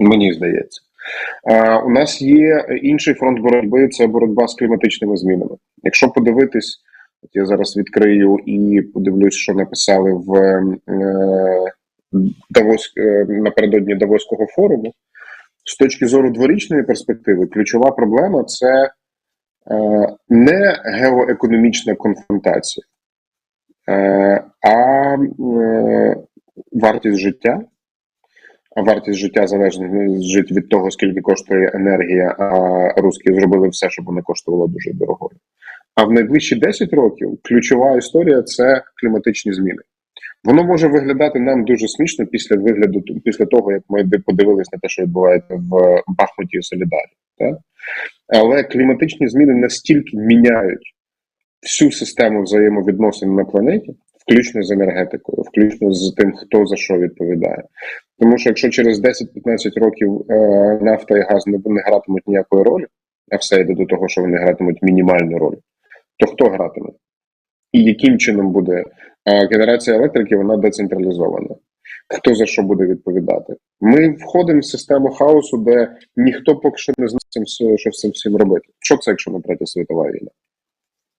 Мені здається. Е, у нас є інший фронт боротьби це боротьба з кліматичними змінами. Якщо подивитись, от я зараз відкрию і подивлюсь, що написали в е, Давос е, напередодні Давоського форуму. З точки зору дворічної перспективи, ключова проблема це не геоекономічна конфронтація, а вартість життя. Вартість життя залежить від того, скільки коштує енергія, а русські зробили все, щоб вона коштувала дуже дорогою. А в найближчі 10 років ключова історія це кліматичні зміни. Воно може виглядати нам дуже смішно після вигляду після того, як ми подивились на те, що відбувається в Бахмуті і Солідарі. Так? Але кліматичні зміни настільки міняють всю систему взаємовідносин на планеті, включно з енергетикою, включно з тим, хто за що відповідає. Тому що якщо через 10-15 років е, нафта і газ не, не гратимуть ніякої ролі, а все йде до того, що вони гратимуть мінімальну роль, то хто гратиме? І яким чином буде е, генерація електрики, вона децентралізована. Хто за що буде відповідати? Ми входимо в систему хаосу, де ніхто поки що не знає, що з цим всім робити. Що це, якщо не третя світова війна?